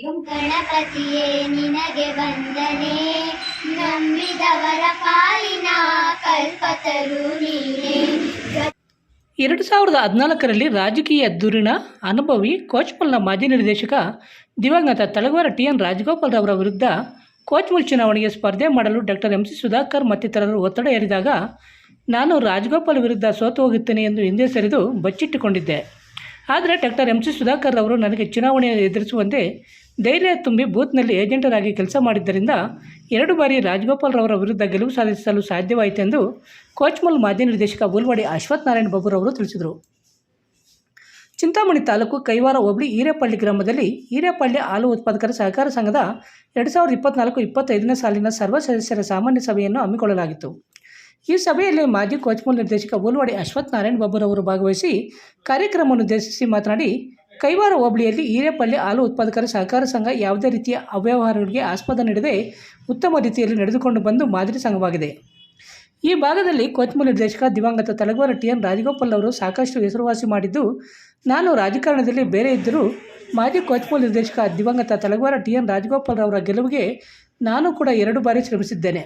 ಗಣಪತಿಯೇ ನಿನಗೆ ವಂದನೆ. ನಂಬಿದವರ ಪಾಲಿನ ಕಲ್ಪತರು ನೀನೆ. ಎರಡು ಸಾವಿರದ ಹದಿನಾಲ್ಕರಲ್ಲಿ ರಾಜಕೀಯ ಧುರೀಣ ಅನುಭವಿ ಕೋಚ್ಮಲ್ನ ಮಾಜಿ ನಿರ್ದೇಶಕ ದಿವಂಗತ ತಳವಾರ ಟಿ ಎನ್ ರಾಜಗೋಪಾಲ್ ರವರ ವಿರುದ್ಧ ಕೋಚ್ಮಲ್ ಚುನಾವಣೆಗೆ ಸ್ಪರ್ಧೆ ಮಾಡಲು ಡಾಕ್ಟರ್ ಎಂ ಸಿ ಸುಧಾಕರ್ ಮತ್ತಿತರರು ಒತ್ತಡ ಹೇರಿದಾಗ, ನಾನು ರಾಜಗೋಪಾಲ್ ವಿರುದ್ಧ ಸೋತು ಹೋಗುತ್ತೇನೆ ಎಂದು ಹಿಂದೆ ಸರಿದು ಬಚ್ಚಿಟ್ಟುಕೊಂಡಿದ್ದೆ. ಆದರೆ ಡಾಕ್ಟರ್ ಎಂ ಸಿ ಸುಧಾಕರ್ ಅವರು ನನಗೆ ಚುನಾವಣೆಯನ್ನು ಎದುರಿಸುವಂತೆ ಧೈರ್ಯ ತುಂಬಿ ಬೂತ್ನಲ್ಲಿ ಏಜೆಂಟರಾಗಿ ಕೆಲಸ ಮಾಡಿದ್ದರಿಂದ ಎರಡು ಬಾರಿ ರಾಜ್ಗೋಪಾಲ್ ರವರ ವಿರುದ್ಧ ಗೆಲುವು ಸಾಧಿಸಲು ಸಾಧ್ಯವಾಯಿತೆಂದು ಕೋಚ್ಮಲ್ ಮಾಜಿ ನಿರ್ದೇಶಕ ಬುಲ್ವಾಡಿ ಅಶ್ವಥ್ ಬಬೂರ್ ಅವರು ತಿಳಿಸಿದರು. ಚಿಂತಾಮಣಿ ತಾಲೂಕು ಕೈವಾರ ಹೋಬಳಿ ಹಿರೇಪಳ್ಳಿ ಗ್ರಾಮದಲ್ಲಿ ಹಿರೇಪಳ್ಳಿ ಹಾಲು ಉತ್ಪಾದಕರ ಸಹಕಾರ ಸಂಘದ ಎರಡು ಸಾವಿರದ ಇಪ್ಪತ್ನಾಲ್ಕು ಇಪ್ಪತ್ತೈದನೇ ಸಾಲಿನ ಸರ್ವ ಸದಸ್ಯರ ಸಾಮಾನ್ಯ ಸಭೆಯನ್ನು ಹಮ್ಮಿಕೊಳ್ಳಲಾಗಿತ್ತು. ಈ ಸಭೆಯಲ್ಲಿ ಮಾಜಿ ಕೋಚ್ಮೂಲ್ ನಿರ್ದೇಶಕ ಬೋಲ್ವಾಡಿ ಅಶ್ವಥ್ ನಾರಾಯಣ್ ಬಾಬುರವರು ಭಾಗವಹಿಸಿ ಕಾರ್ಯಕ್ರಮವನ್ನು ಉದ್ದೇಶಿಸಿ ಮಾತನಾಡಿ ಕೈವಾರ ಹೋಬಳಿಯಲ್ಲಿ ಹಿರೇಪಲ್ಲಿ ಹಾಲು ಉತ್ಪಾದಕರ ಸಹಕಾರ ಸಂಘ ಯಾವುದೇ ರೀತಿಯ ಅವ್ಯವಹಾರಗಳಿಗೆ ಆಸ್ಪದ ನೀಡದೆ ಉತ್ತಮ ರೀತಿಯಲ್ಲಿ ನಡೆದುಕೊಂಡು ಬಂದು ಮಾದರಿ ಸಂಘವಾಗಿದೆ. ಈ ಭಾಗದಲ್ಲಿ ಕೊಚ್ಮೂಲ ನಿರ್ದೇಶಕ ದಿವಂಗತ ತಲಗವಾರ ಟಿ ಎನ್ ರಾಜಗೋಪಾಲ್ ಅವರು ಸಾಕಷ್ಟು ಹೆಸರುವಾಸಿ ಮಾಡಿದ್ದು, ನಾನು ರಾಜಕಾರಣದಲ್ಲಿ ಬೇರೆ ಇದ್ದರೂ ಮಾಜಿ ಕೊಚ್ಮೂಲ ನಿರ್ದೇಶಕ ದಿವಂಗತ ತಲಗವಾರ ಟಿ ಎನ್ ರಾಜಗೋಪಾಲ್ ಅವರ ಗೆಲುವಿಗೆ ನಾನು ಕೂಡ ಎರಡು ಬಾರಿ ಶ್ರಮಿಸಿದ್ದೇನೆ.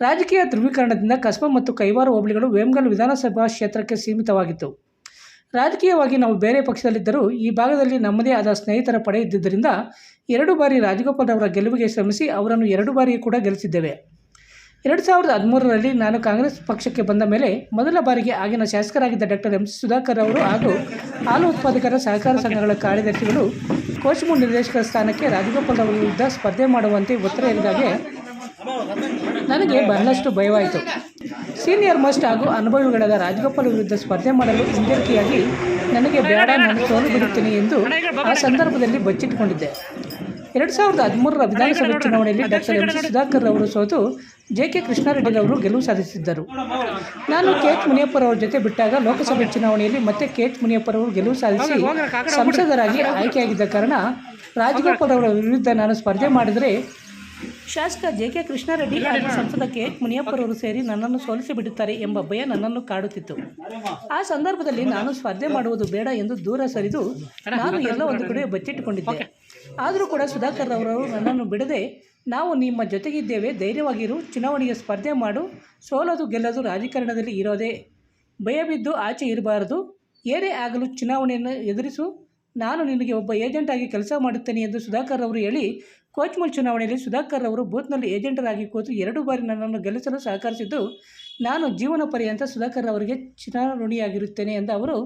ರಾಜಕೀಯ ಧ್ರುವೀಕರಣದಿಂದ ಕಸ್ಬಾ ಮತ್ತು ಕೈವಾರ ಹೋಬಳಿಗಳು ವೇಮಗಲ್ ವಿಧಾನಸಭಾ ಕ್ಷೇತ್ರಕ್ಕೆ ಸೀಮಿತವಾಗಿತ್ತು. ರಾಜಕೀಯವಾಗಿ ನಾವು ಬೇರೆ ಪಕ್ಷದಲ್ಲಿದ್ದರೂ ಈ ಭಾಗದಲ್ಲಿ ನಮ್ಮದೇ ಆದ ಸ್ನೇಹಿತರ ಪಡೆ ಇದ್ದುದರಿಂದ ಎರಡು ಬಾರಿ ರಾಜಗೋಪಾಲ್ ಅವರ ಗೆಲುವಿಗೆ ಶ್ರಮಿಸಿ ಅವರನ್ನು ಎರಡು ಬಾರಿ ಕೂಡ ಗೆಲ್ಲಿಸಿದ್ದೇವೆ. ಎರಡು ಸಾವಿರದ ಹದಿಮೂರರಲ್ಲಿ ನಾನು ಕಾಂಗ್ರೆಸ್ ಪಕ್ಷಕ್ಕೆ ಬಂದ ಮೇಲೆ ಮೊದಲ ಬಾರಿಗೆ ಆಗಿನ ಶಾಸಕರಾಗಿದ್ದ ಡಾಕ್ಟರ್ ಎಂ ಸುಧಾಕರ್ ಅವರು ಹಾಗೂ ಹಾಲು ಉತ್ಪಾದಕರ ಸಹಕಾರ ಸಂಘಗಳ ಕಾರ್ಯದರ್ಶಿಗಳು ಕೋಚ್ಮು ನಿರ್ದೇಶಕರ ಸ್ಥಾನಕ್ಕೆ ರಾಜಗೋಪಾಲ್ ಅವರ ವಿರುದ್ಧ ಸ್ಪರ್ಧೆ ಮಾಡುವಂತೆ ಒತ್ತಡ ಹೇರಿದಾಗೆ ನನಗೆ ಬಹಳಷ್ಟು ಭಯವಾಯಿತು. ಸೀನಿಯರ್ ಮೋಸ್ಟ್ ಹಾಗೂ ಅನುಭವಿಗಳಾದ ರಾಜಗೋಪಾಲ್ ವಿರುದ್ಧ ಸ್ಪರ್ಧೆ ಮಾಡಲು ಹಿಂಜರಿಕೆಯಾಗಿ ನನಗೆ ಬೇಡ, ನಾನು ಸೋಲು ಬಿಡುತ್ತೇನೆ ಎಂದು ಆ ಸಂದರ್ಭದಲ್ಲಿ ಬಚ್ಚಿಟ್ಟುಕೊಂಡಿದ್ದೆ. ಎರಡು ಸಾವಿರದ ಹದಿಮೂರರ ವಿಧಾನಸಭೆ ಚುನಾವಣೆಯಲ್ಲಿ ಡಾಕ್ಟರ್ ಎಂ. ಸಿ. ಸುಧಾಕರ್ ಅವರು ಸೋತು ಜೆ ಕೆ ಕೃಷ್ಣಾರೆಡ್ಡಿಯವರು ಗೆಲುವು ಸಾಧಿಸಿದ್ದರು. ನಾನು ಕೆ ಎಚ್ ಮುನಿಯಪ್ಪರ್ ಅವರ ಜೊತೆ ಬಿಟ್ಟಾಗ ಲೋಕಸಭೆ ಚುನಾವಣೆಯಲ್ಲಿ ಮತ್ತೆ ಕೆ ಎಚ್ ಮುನಿಯಪ್ಪರ್ ಅವರು ಗೆಲುವು ಸಾಧಿಸಿ ಸಂಸದರಾಗಿ ಆಯ್ಕೆಯಾಗಿದ್ದ ಕಾರಣ ರಾಜಗೋಪಾಲ್ ಅವರ ವಿರುದ್ಧ ನಾನು ಸ್ಪರ್ಧೆ ಮಾಡಿದರೆ ಶಾಸಕ ಜೆ ಕೆ ಕೃಷ್ಣಾರೆಡ್ಡಿ ಹಾಗೂ ಸಂಸದ ಕೆ ಎಚ್ ಮುನಿಯಪ್ಪರವರು ಸೇರಿ ನನ್ನನ್ನು ಸೋಲಿಸಿ ಬಿಡುತ್ತಾರೆ ಎಂಬ ಭಯ ನನ್ನನ್ನು ಕಾಡುತ್ತಿತ್ತು. ಆ ಸಂದರ್ಭದಲ್ಲಿ ನಾನು ಸ್ಪರ್ಧೆ ಮಾಡುವುದು ಬೇಡ ಎಂದು ದೂರ ಸರಿದು ನಾನು ಎಲ್ಲ ಒಂದು ಕಡೆ ಬಚ್ಚಿಟ್ಟುಕೊಂಡಿದ್ದೆ. ಆದರೂ ಕೂಡ ಸುಧಾಕರ್ ಅವರು ನನ್ನನ್ನು ಬಿಡದೆ ನಾವು ನಿಮ್ಮ ಜೊತೆಗಿದ್ದೇವೆ, ಧೈರ್ಯವಾಗಿರು, ಚುನಾವಣೆಗೆ ಸ್ಪರ್ಧೆ ಮಾಡು, ಸೋಲೋದು ಗೆಲ್ಲದು ರಾಜಕಾರಣದಲ್ಲಿ ಇರೋದೇ. ಭಯ ಬಿದ್ದು ಆಚೆ ಇರಬಾರದು ಏನೇ ಆಗಲು ಚುನಾವಣೆಯನ್ನು ಎದುರಿಸು, ನಾನು ನಿನಗೆ ಒಬ್ಬ ಏಜೆಂಟ್ ಆಗಿ ಕೆಲಸ ಮಾಡುತ್ತೇನೆ ಎಂದು ಸುಧಾಕರ್ ಅವರು ಹೇಳಿ ಕೋಚ್ಮಲ್ ಚುನಾವಣೆಯಲ್ಲಿ ಸುಧಾಕರ್ ಅವರು ಬೂತ್ನಲ್ಲಿ ಏಜೆಂಟರಾಗಿ ಕೂತು ಎರಡು ಬಾರಿ ನನ್ನನ್ನು ಗೆಲ್ಲಿಸಲು ಸಹಕರಿಸಿದ್ದು, ನಾನು ಜೀವನ ಪರ್ಯಂತ ಸುಧಾಕರ್ ಅವರಿಗೆ ಚಿರಋಣಿಯಾಗಿರುತ್ತೇನೆ ಎಂದು ಅವರು,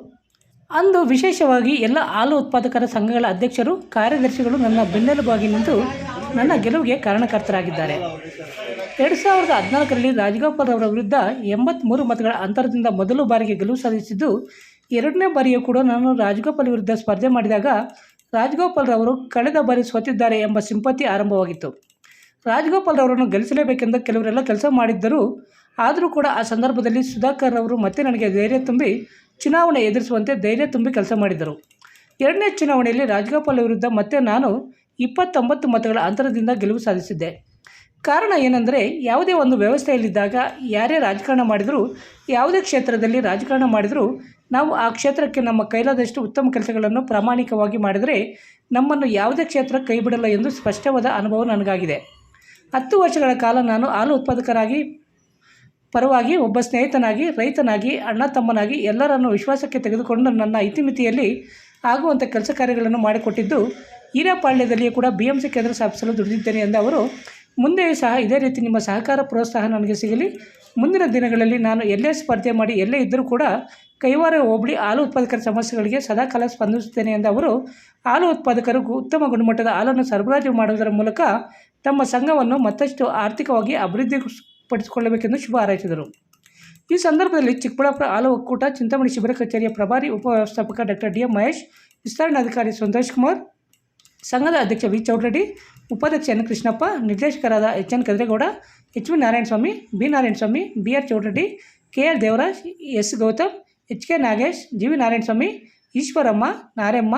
ಅಂದು ವಿಶೇಷವಾಗಿ ಎಲ್ಲ ಹಾಲು ಉತ್ಪಾದಕರ ಸಂಘಗಳ ಅಧ್ಯಕ್ಷರು, ಕಾರ್ಯದರ್ಶಿಗಳು ನನ್ನ ಬೆನ್ನೆಲುಬಾಗಿ ನಿಂತು ನನ್ನ ಗೆಲುವಿಗೆ ಕಾರಣಕರ್ತರಾಗಿದ್ದಾರೆ. ಎರಡು ಸಾವಿರದ ಹದಿನಾಲ್ಕರಲ್ಲಿ ರಾಜಗೋಪಾಲ್ ಅವರ ವಿರುದ್ಧ ಎಂಬತ್ತ್ಮೂರು ಮತಗಳ ಅಂತರದಿಂದ ಮೊದಲು ಬಾರಿಗೆ ಗೆಲುವು ಸಾಧಿಸಿದ್ದು, ಎರಡನೇ ಬಾರಿಯೂ ಕೂಡ ನಾನು ರಾಜಗೋಪಾಲ್ ವಿರುದ್ಧ ಸ್ಪರ್ಧೆ ಮಾಡಿದಾಗ ರಾಜಗೋಪಾಲ್ ರವರು ಕಳೆದ ಬಾರಿ ಸೋತಿದ್ದಾರೆ ಎಂಬ ಸಿಂಪತಿ ಆರಂಭವಾಗಿತ್ತು. ರಾಜಗೋಪಾಲ್ ರವರನ್ನು ಗೆಲ್ಲಿಸಲೇಬೇಕೆಂದು ಕೆಲವರೆಲ್ಲ ಕೆಲಸ ಮಾಡಿದ್ದರು ಆದರೂ ಕೂಡ ಆ ಸಂದರ್ಭದಲ್ಲಿ ಸುಧಾಕರ್ ರವರು ಮತ್ತೆ ನನಗೆ ಧೈರ್ಯ ತುಂಬಿ ಚುನಾವಣೆ ಎದುರಿಸುವಂತೆ ಧೈರ್ಯ ತುಂಬಿ ಕೆಲಸ ಮಾಡಿದರು. ಎರಡನೇ ಚುನಾವಣೆಯಲ್ಲಿ ರಾಜಗೋಪಾಲ್ ವಿರುದ್ಧ ಮತ್ತೆ ನಾನು ಇಪ್ಪತ್ತೊಂಬತ್ತು ಮತಗಳ ಅಂತರದಿಂದ ಗೆಲುವು ಸಾಧಿಸಿದ್ದೆ. ಕಾರಣ ಏನೆಂದರೆ ಯಾವುದೇ ಒಂದು ವ್ಯವಸ್ಥೆಯಲ್ಲಿದ್ದಾಗ ಯಾರೇ ರಾಜಕಾರಣ ಮಾಡಿದರೂ, ಯಾವುದೇ ಕ್ಷೇತ್ರದಲ್ಲಿ ರಾಜಕಾರಣ ಮಾಡಿದರೂ ನಾವು ಆ ಕ್ಷೇತ್ರಕ್ಕೆ ನಮ್ಮ ಕೈಲಾದಷ್ಟು ಉತ್ತಮ ಕೆಲಸಗಳನ್ನು ಪ್ರಾಮಾಣಿಕವಾಗಿ ಮಾಡಿದರೆ ನಮ್ಮನ್ನು ಯಾವುದೇ ಕ್ಷೇತ್ರ ಕೈ ಬಿಡಲ್ಲ ಎಂದು ಸ್ಪಷ್ಟವಾದ ಅನುಭವ ನನಗಾಗಿದೆ. ಹತ್ತು ವರ್ಷಗಳ ಕಾಲ ನಾನು ಹಾಲು ಉತ್ಪಾದಕರಾಗಿ, ಪರವಾಗಿ ಒಬ್ಬ ಸ್ನೇಹಿತನಾಗಿ, ರೈತನಾಗಿ, ಅಣ್ಣ ತಮ್ಮನಾಗಿ ಎಲ್ಲರನ್ನು ವಿಶ್ವಾಸಕ್ಕೆ ತೆಗೆದುಕೊಂಡು ನನ್ನ ಇತಿಮಿತಿಯಲ್ಲಿ ಆಗುವಂಥ ಕೆಲಸ ಕಾರ್ಯಗಳನ್ನು ಮಾಡಿಕೊಟ್ಟಿದ್ದು ಹಿರೇಪಾಳ್ಯದಲ್ಲಿಯೂ ಕೂಡ ಬಿ ಎಂ ಸಿ ಕೇಂದ್ರ ಸ್ಥಾಪಿಸಲು ದುಡಿದಿದ್ದೇನೆ ಎಂದು ಅವರು, ಮುಂದೆಯೂ ಸಹ ಇದೇ ರೀತಿ ನಿಮ್ಮ ಸಹಕಾರ ಪ್ರೋತ್ಸಾಹ ನನಗೆ ಸಿಗಲಿ. ಮುಂದಿನ ದಿನಗಳಲ್ಲಿ ನಾನು ಎಲ್ಲೇ ಸ್ಪರ್ಧೆ ಮಾಡಿ ಎಲ್ಲೇ ಇದ್ದರೂ ಕೂಡ ಕೈವಾರ ಹೋಬಳಿ ಹಾಲು ಉತ್ಪಾದಕರ ಸಮಸ್ಯೆಗಳಿಗೆ ಸದಾಕಾಲ ಸ್ಪಂದಿಸುತ್ತೇನೆ ಎಂದು ಅವರು, ಹಾಲು ಉತ್ಪಾದಕರಿಗೂ ಉತ್ತಮ ಗುಣಮಟ್ಟದ ಹಾಲನ್ನು ಸರಬರಾಜು ಮಾಡುವುದರ ಮೂಲಕ ತಮ್ಮ ಸಂಘವನ್ನು ಮತ್ತಷ್ಟು ಆರ್ಥಿಕವಾಗಿ ಅಭಿವೃದ್ಧಿಪಡಿಸಿಕೊಳ್ಳಬೇಕೆಂದು ಶುಭ ಹಾರೈಸಿದರು. ಈ ಸಂದರ್ಭದಲ್ಲಿ ಚಿಕ್ಕಬಳ್ಳಾಪುರ ಹಾಲು ಒಕ್ಕೂಟ ಚಿಂತಾಮಣಿ ಶಿಬಿರ ಕಚೇರಿಯ ಪ್ರಭಾರಿ ಉಪವ್ಯವಸ್ಥಾಪಕ ಡಾಕ್ಟರ್ ಡಿ ಎಂ ಮಹೇಶ್ ವಿಸ್ತರಣಾಧಿಕಾರಿ ಸಂತೋಷ್ ಕುಮಾರ್, ಸಂಘದ ಅಧ್ಯಕ್ಷ ವಿ ಚೌಡರೆಡ್ಡಿ, ಉಪಾಧ್ಯಕ್ಷ ಎನ್ ಕೃಷ್ಣಪ್ಪ, ನಿರ್ದೇಶಕರಾದ H N Kadregowda, H V Narayanaswamy, B Narayanaswamy, B R Chowdareddy, K R Devaraj, S Gautam H K Nagesh, G V Narayanaswamy, Eshwaramma, Naramma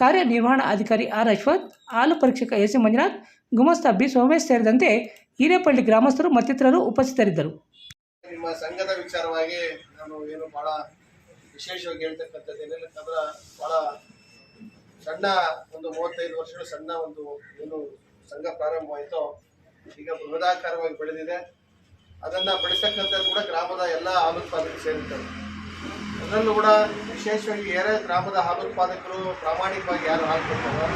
ಕಾರ್ಯನಿರ್ವಹಣಾಧಿಕಾರಿ ಆರ್ ಅಶ್ವಥ್, ಹಾಲು ಪರೀಕ್ಷಕ ಎಸ್ ಸಿ ಮಂಜುನಾಥ್, ಗುಮಸ್ತ B Somesh ಸೇರಿದಂತೆ ಹಿರೇಪಳ್ಳಿ ಗ್ರಾಮಸ್ಥರು ಮತ್ತಿತರರು ಉಪಸ್ಥಿತರಿದ್ದರು. ನಿಮ್ಮ ಸಂಘದ ವಿಚಾರವಾಗಿ ನಾನು ಏನು ಬಹಳ ವಿಶೇಷವಾಗಿ ಹೇಳ್ತಕ್ಕಂಥದ್ದು ಏನಿಲ್ಲ ಬಹಳ ಸಣ್ಣ ಒಂದು ಮೂವತ್ತೈದು ವರ್ಷಗಳ ಸಣ್ಣ ಒಂದು ಏನು ಸಂಘ ಪ್ರಾರಂಭವಾಯಿತು ಈಗ ಬೃಹದಾಕಾರವಾಗಿ ಬೆಳೆದಿದೆ. ಅದನ್ನು ಬೆಳೆಸಕ್ಕಂಥದ್ದು ಕೂಡ ಗ್ರಾಮದ ಎಲ್ಲ ಹಾಲು ಉತ್ಪಾದಕರು ಸೇರುತ್ತಾರೆ ಅದರಲ್ಲೂ ಕೂಡ ವಿಶೇಷವಾಗಿ ಯಾರೇ ಗ್ರಾಮದ ಹಾಲು ಉತ್ಪಾದಕರು ಪ್ರಾಮಾಣಿಕವಾಗಿ ಯಾರು ಹಾಲು ಕೊಡ್ತಾರೋ,